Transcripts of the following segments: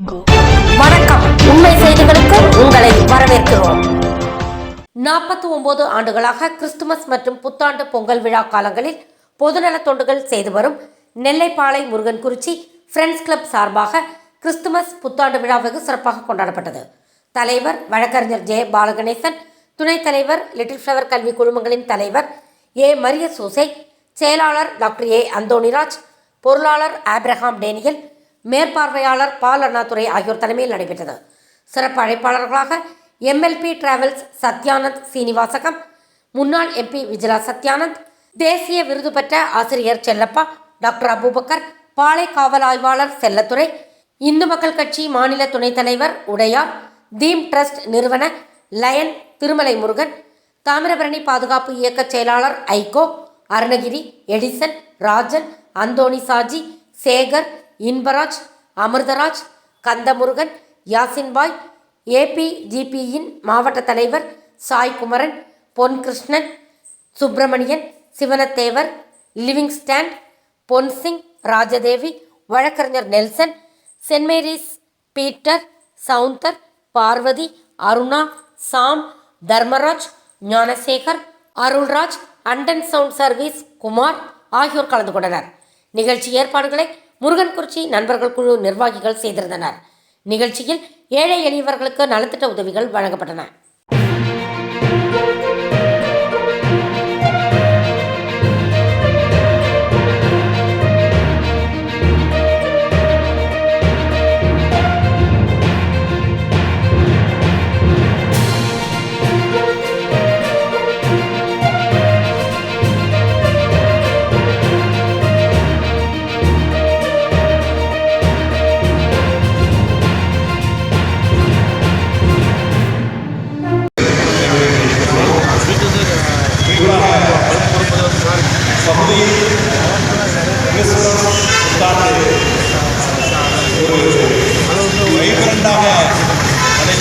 வணக்கம். உண்மை செய்திகளுக்கு உங்களை வரவேற்கிறோம். நாற்பத்தி ஒன்பது ஆண்டுகளாக கிறிஸ்துமஸ் மற்றும் புத்தாண்டு பொங்கல் விழா காலங்களில் பொதுநலத் தொண்டுகள் செய்து வரும் நெல்லைப்பாளை முருகன் குறிச்சி ஃப்ரெண்ட்ஸ் கிளப் சார்பாக கிறிஸ்துமஸ் புத்தாண்டு விழா வெகு சிறப்பாக கொண்டாடப்பட்டது. தலைவர் வழக்கறிஞர் ஜெய பாலகணேசன் துணைத் தலைவர் லிட்டில் ஃப்ளவர் கல்வி குழுமங்களின் தலைவர் ஏ. மரிய சூசை செயலாளர் டாக்டர் ஏ. அந்தோணிராஜ் பொருளாளர் ஆப்ரஹாம் டேனியல் மேற்பார்வையாளர் பால் அண்ணாதுரை ஆகியோர் தலைமையில் நடைபெற்றது. சிறப்பு அழைப்பாளர்களாக எம்எல்பி டிராவல்ஸ் சத்யானந்த் சீனிவாசகம் முன்னாள் எம்பி விஜிலா சத்யானந்த் தேசிய விருது பெற்ற ஆசிரியர் செல்லப்பா டாக்டர் அபூபக்கர் பாளை காவல் ஆய்வாளர் செல்லத்துறை இந்து மக்கள் கட்சி மாநில துணைத் தலைவர் உடையார் தீம் ட்ரஸ்ட் நிறுவன லயன் திருமலை முருகன் தாமிரபரணி பாதுகாப்பு இயக்க செயலாளர் ஐகோ அருணகிரி எடிசன் ராஜன் அந்தோணி சாஜி சேகர் இன்பராஜ் அமிர்தராஜ் கந்தமுருகன் யாசின்பாய் ஏபிஜிபியின் மாவட்ட தலைவர் சாய்குமரன் பொன்கிருஷ்ணன் சுப்பிரமணியன் சிவனத்தேவர் லிவிங்ஸ்டாண்ட் பொன்சிங் ராஜதேவி வழக்கறிஞர் Nelson saint Mary's Peter Saundar Parvathi Aruna Sam Dharmaraj Gnanasekar Arulraj Anton sound service Kumar ஆகியோர் கலந்து கொண்டனர். நிகழ்ச்சி ஏற்பாடுகளை முருகன்குறிச்சி நண்பர்கள் குழு நிர்வாகிகள் செய்திருந்தனர். நிகழ்ச்சியில் ஏழை எளியவர்களுக்கு நலத்திட்ட உதவிகள் வழங்கப்பட்டன.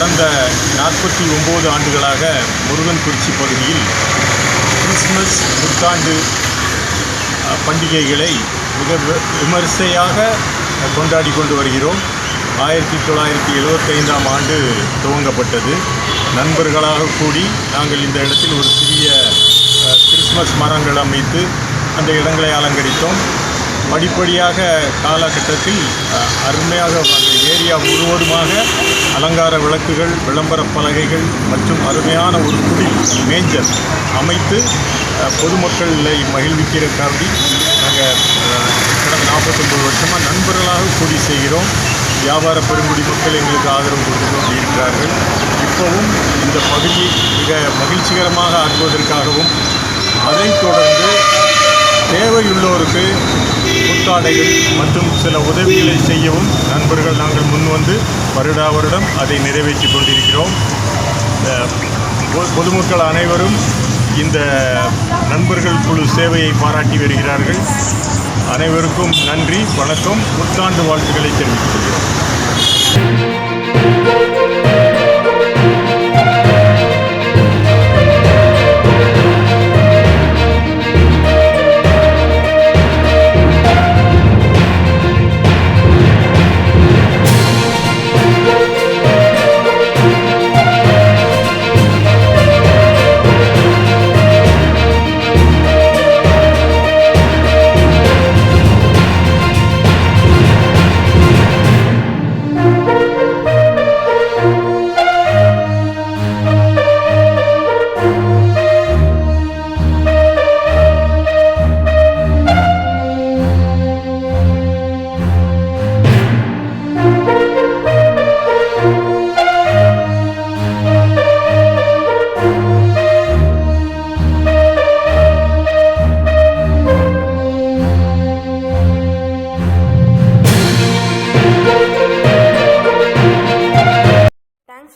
கடந்த நாற்பத்தி ஒம்பது ஆண்டுகளாக முருகன்குறிச்சி பகுதியில் கிறிஸ்துமஸ் புத்தாண்டு பண்டிகைகளை மிக விமரிசையாக கொண்டாடி கொண்டு வருகிறோம். ஆயிரத்தி தொள்ளாயிரத்தி எழுபத்தைந்தாம் ஆண்டு துவங்கப்பட்டது. நண்பர்களாக கூடி நாங்கள் இந்த இடத்தில் ஒரு சிறிய கிறிஸ்மஸ் கிறிஸ்துமஸ் மரங்கள் அமைத்து அந்த இடங்களை அலங்கரித்தோம். படிப்படியாக காலகட்டத்தில் அருமையாக அந்த ஏரியா முழுவதுமாக அலங்கார விளக்குகள் விளம்பர பலகைகள் மற்றும் அருமையான ஒரு குடி மேஞ்சல் அமைத்து பொதுமக்களை பொதுமக்களை மகிழ்விக்கிறக்காண்டி நாங்கள் கடந்த நாற்பத்தொம்பது வருஷமாக நண்பர்களாக கூடி செய்கிறோம். வியாபார பெருங்குடி மக்கள் எங்களுக்கு ஆதரவு கொடுத்து கொண்டு இருக்கிறார்கள் இப்போவும் இந்த பகுதியை மிக மகிழ்ச்சிகரமாக ஆக்குவதற்காகவும் அதைத் தொடர்ந்து தேவையுள்ளோருக்கு புத்தாடைகள் மற்றும் சில உதவிகளை செய்யவும் நண்பர்கள் நாங்கள் முன்வந்து வருடா வருடம் அதை நிறைவேற்றி கொண்டிருக்கிறோம். பொதுமக்கள் அனைவரும் இந்த நண்பர்கள் குழு சேவையை பாராட்டி வருகிறார்கள். அனைவருக்கும் நன்றி வணக்கம் புத்தாண்டு வாழ்த்துக்களை தெரிவித்துக் கொள்கிறோம்.